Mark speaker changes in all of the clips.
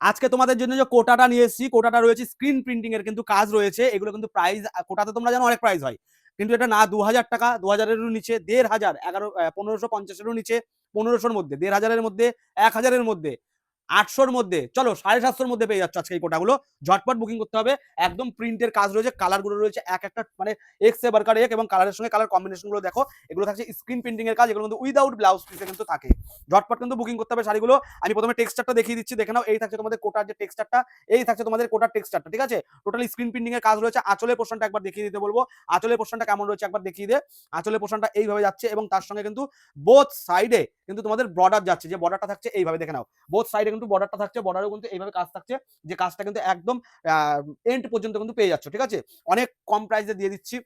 Speaker 1: আজকে তোমাদের জন্য যে কোটাটা নিয়ে এসেছি, কোটাটা রয়েছে স্ক্রিন প্রিন্টিং এর কিন্তু কাজ রয়েছে। এগুলো কিন্তু প্রাইস কোটাতে তোমরা জানো অনেক প্রাইস হয়। কিন্তু এটা না দু হাজার টাকা দু হাজারেরও নিচে দেড় হাজার এগারো পনেরোশো পঞ্চাশেরও নিচে, পনেরোশোর মধ্যে দেড় হাজারের মধ্যে এক হাজারের মধ্যে। আটশোর মধ্যে। চলো, সাড়ে সাতশোর মধ্যে পেয়ে যাচ্ছ আজকে এই কোটাগুলো। ঝটপট বুকিং করতে হবে। একদম প্রিন্টের কাজ রয়েছে কালারগুলো রয়েছে, এক একটা মানে এক্স বার্কার এক এবং কালারের সঙ্গে কালার কম্বিনেশনগুলো দেখো। এগুলো থাকছে স্ক্রিন প্রিন্টিং এর কাজ, এগুলো কিন্তু উইদাউট ব্লাউজ পিসে কিন্তু থাকে। ঝটপট কিন্তু বুকিং করতে হবে শাড়িগুলো। আমি প্রথমে টেক্সচারটা দেখিয়ে দিচ্ছি, দেখে নাও, এই থাকছে তোমাদের কোটার যে টেক্সচারটা এই থাকছে তোমাদের কোটার টেক্সচারটা ঠিক আছে? টোটালি স্ক্রিন প্রিন্টিং এর কাজ রয়েছে। আঁচলের পোর্শনটা একবার দেখিয়ে দিতে বলব। আঁচলের পোর্শনটা কেমন রয়েছে একবার দেখিয়ে দে। আঁচলের পোর্শনটা এইভাবে যাচ্ছে এবং তার সঙ্গে কিন্তু বোথ সাইডে কিন্তু তোমাদের বর্ডার যাচ্ছে। যে বর্ডারটা থাকছে, এইভাবে দেখে নাও। বোথ সাইডে কিন্তু বর্ডারটা থাকছে বর্ডারও কিন্তু এইভাবে কাজ থাকছে যে কাজটা কিন্তু একদম এন্ড পর্যন্ত কিন্তু পেয়ে যাচ্ছ, ঠিক আছে? অনেক কম প্রাইসে দিয়ে দিচ্ছি।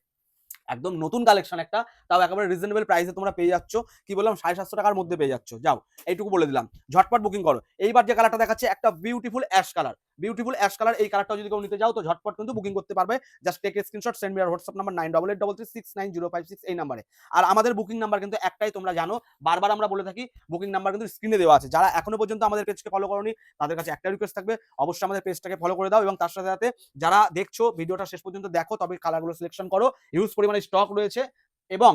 Speaker 1: একদম নতুন কালেকশন একটা, তাও একেবারে রিজনেবল প্রাইসে তোমরা পেয়ে যাচ্ছ। কি বললাম? সাড়ে সাতশো টাকার মধ্যে পেয়ে যাচ্ছ। যাও, এইটুকু বলে দিলাম। ঝটপট বুকিং করো। এইবার যে কালারটা দেখাচ্ছে, একটা beautiful ash colour beautiful ash colour এই কালারটা যদি কেউ নিতে যাও তো ঝটপট কিন্তু বুকিং করতে পারবে। Just take screenshot send me your WhatsApp number nine double eight double three six nine zero five six এই নাম্বারে আর আমাদের বুকিং নাম্বার কিন্তু একটাই, তোমরা জানো, বারবার আমরা বলে থাকি বুকিং নাম্বার কিন্তু স্ক্রিনে দেওয়া আছে। যারা এখনও পর্যন্ত আমাদের পেজকে ফলো করনি, তাদের কাছে একটা রিকোয়েস্ট থাকবে, অবশ্যই আমাদের পেজটাকে ফলো করে দাও এবং তার সাথে সাথে যারা দেখছ ভিডিওটা শেষ পর্যন্ত দেখো, তবে কালারগুলো সিলেকশন করো। হিউজ পরিমাণে স্টক রয়েছে এবং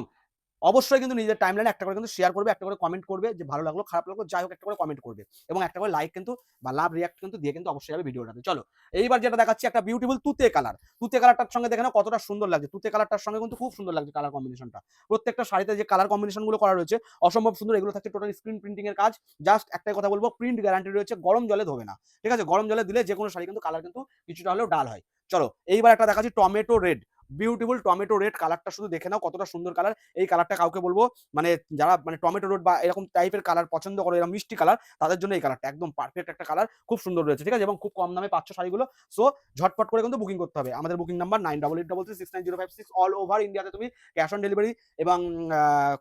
Speaker 1: অবশ্যই কিন্তু নিজের টাইমলাইনে একটা করে কিন্তু শেয়ার করবে, একটা করে কমেন্ট করবে যে ভালো লাগল, খারাপ লাগল, যাই হোক একটা করে কমেন্ট করবে এবং একটা করে লাইক কিন্তু বা লাভ রিয়াক্ট কিন্তু দিয়ে কিন্তু অবশ্যই যাবে ভিডিওটাতে। চলো, এইবার যেটা দেখাচ্ছি একটা বিউটিফুল তুতে কালার তুতে কালারটার সঙ্গে দেখে কতটা সুন্দর লাগছে। তুতে কালারটার সঙ্গে কিন্তু খুব সুন্দর লাগছে কালার কম্বিনেশনটা প্রত্যেকটা শাড়িতে যে কালার কম্বিনেশনগুলো করা রয়েছে, অসম্ভব সুন্দর, এগুলো থাকছে টোটাল স্ক্রিন প্রিন্টিং এর কাজ। জাস্ট একটাই কথা বলব প্রিন্ট গ্যারান্টি রয়েছে, গরম জলে ধোবে না। ঠিক আছে? গরম জলে দিলে যে কোনো শাড়ি কিন্তু কালার কিন্তু কিছুটা হলেও ডাল হয়। চলো, এইবার একটা দেখাচ্ছি tomato red beautiful tomato red কালারটা শুধু দেখে নাও কতটা সুন্দর কালার এই কালারটা কাউকে বলব মানে যারা মানে টমেটো রেড বা এরকম টাইপের কালার পছন্দ করে, এরকম মিষ্টি কালার তাদের জন্য এই কালারটা একদম পারফেক্ট একটা কালার খুব সুন্দর রয়েছে, ঠিক আছে? এবং খুব কম দামে পাচ্ছ শাড়িগুলো। সো ঝটপট করে কিন্তু বুকিং করতে হবে। আমাদের booking number nine double eight double three six nine zero five six all over ইন্ডিয়াতে তুমি ক্যাশ অন ডেলিভারি এবং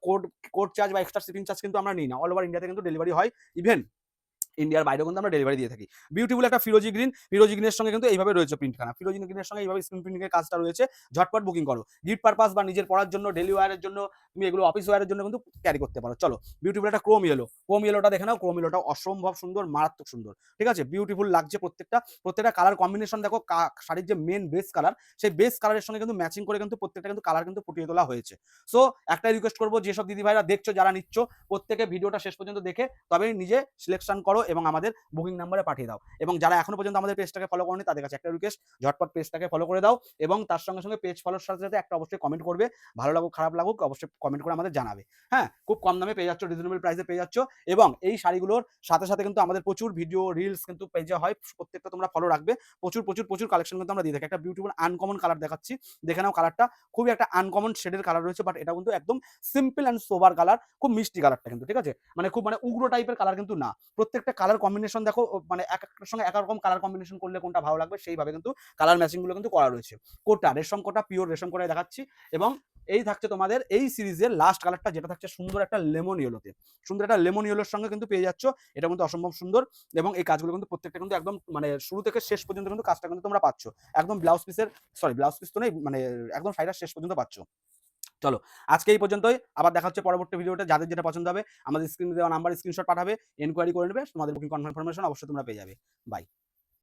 Speaker 1: কোড কোড চার্জ বা এক্সট্রা শিপিং চার্জ কিন্তু আমরা নিই না। অল ওভার ইন্ডিয়াতে কিন্তু ডেলিভারি হয় ইভেন ইন্ডিয়ার বাইরে কিন্তু আমরা ডেলিভারি দিয়ে থাকি। বিউটিফুল একটা ফিরোজি গ্রিন ফিরোজি গ্রিনের সঙ্গে কিন্তু এইভাবে রয়েছে প্রিন্টখানা ফিরোজি গ্রিনের সঙ্গে এইভাবে স্ক্রিন প্রিন্টিংয়ের কাজটা রয়েছে। ঝটপট বুকিং করো। গিফট পারপাস বা নিজের পড়ার জন্য ডেলি ওয়ারের জন্য, তুমি এগুলো অফিস ওয়ারের জন্য কিন্তু ক্যারি করতে পারো। চলো বিউটিফুল একটা ক্রোম ইয়েলো ক্রোম ইয়েলোটা দেখে নাও। ক্রোম ইয়েলোটা অসম্ভব সুন্দর, মারাত্মক সুন্দর। ঠিক আছে? বিউটিফুল লাগছে প্রত্যেকটা। প্রত্যেকটা কালার কম্বিনেশন দেখো শাড়ির যে মেন বেস কালার সেই বেস কালারের সঙ্গে কিন্তু ম্যাচিং করে কিন্তু প্রত্যেকটা কিন্তু কালার কিন্তু ফুটিয়ে তোলা হয়েছে। সো একটাই রিকোয়েস্ট করব, যেসব দিদি ভাইরা দেখছ, যারা নিচ্ছ, প্রত্যেকে ভিডিওটা শেষ পর্যন্ত দেখে তবেই নিজে সিলেকশন করো এবং আমাদের বুকিং নাম্বারে পাঠিয়ে দাও। এবং যারা এখনও পর্যন্ত আমাদের পেজটাকে ফলো করেনি, তাদের কাছে একটা রিকোয়েস্ট ঝটপট পেজটাকে ফলো করে দাও এবং তার সঙ্গে সঙ্গে পেজ ফলোর সাথে সাথে একটা অবশ্যই কমেন্ট করবে। ভালো লাগুক, খারাপ লাগুক, অবশ্যই কমেন্ট করে আমাদের জানাবে। হ্যাঁ খুব কম দামে পেয়ে যাচ্ছ রিজনেবল প্রাইসে পেয়ে যাচ্ছ এবং এই শাড়িগুলোর সাথে সাথে কিন্তু আমাদের প্রচুর ভিডিও রিলস কিন্তু পেজে হয়। প্রত্যেকটা তোমরা ফলো রাখবে। প্রচুর প্রচুর প্রচুর কালেকশন কিন্তু আমরা দিয়ে থাকি। একটা বিউটিফুল আনকমন কালার দেখাচ্ছি। দেখে নাও কালারটা খুবই একটা আনকমন শেডের কালার রয়েছে বাট এটা কিন্তু একদম সিম্পল অ্যান্ড সোবার কালার খুব মিষ্টি কালারটা কিন্তু, ঠিক আছে? মানে খুব মানে উগ্র টাইপের কালার কিন্তু না। প্রত্যেকটা কালার কম্বিনেশন দেখো মানে এক একটার সঙ্গে এক এক রকম কালার কম্বিনেশন করলে কোনটা ভালো লাগবে সেইভাবে কিন্তু কালার ম্যাচিংগুলো কিন্তু করা রয়েছে। কোটা, রেশম কোটা পিওর রেশম কোটায় দেখাচ্ছি এবং এই থাকছে তোমাদের এই সিরিজের লাস্ট কালারটা যেটা থাকছে সুন্দর একটা লেমন ইয়েলোতে সুন্দর একটা লেমন ইয়েলোর সঙ্গে কিন্তু পেয়ে যাচ্ছ, এটা কিন্তু অসম্ভব সুন্দর এবং এই কাজগুলো কিন্তু প্রত্যেকটা কিন্তু একদম মানে শুরু থেকে শেষ পর্যন্ত কিন্তু কাজটা কিন্তু তোমরা পাচ্ছ। একদম ব্লাউজ পিসের সরি ব্লাউজ পিস তো নেই মানে একদম শাড়িটা শেষ পর্যন্ত পাচ্ছ। চলো, আজকে এই পর্যন্তই। আবার দেখা হচ্ছে পরবর্তী ভিডিওতে যাদের যেটা পছন্দ হবে, আমাদের স্ক্রিনে দেওয়া নাম্বার স্ক্রিনশট পাঠাবে এনকোয়ারি করে নেবে, তোমাদের বুকিং কনফার্মেশন অবশ্যই তোমরা পেয়ে যাবে। বাই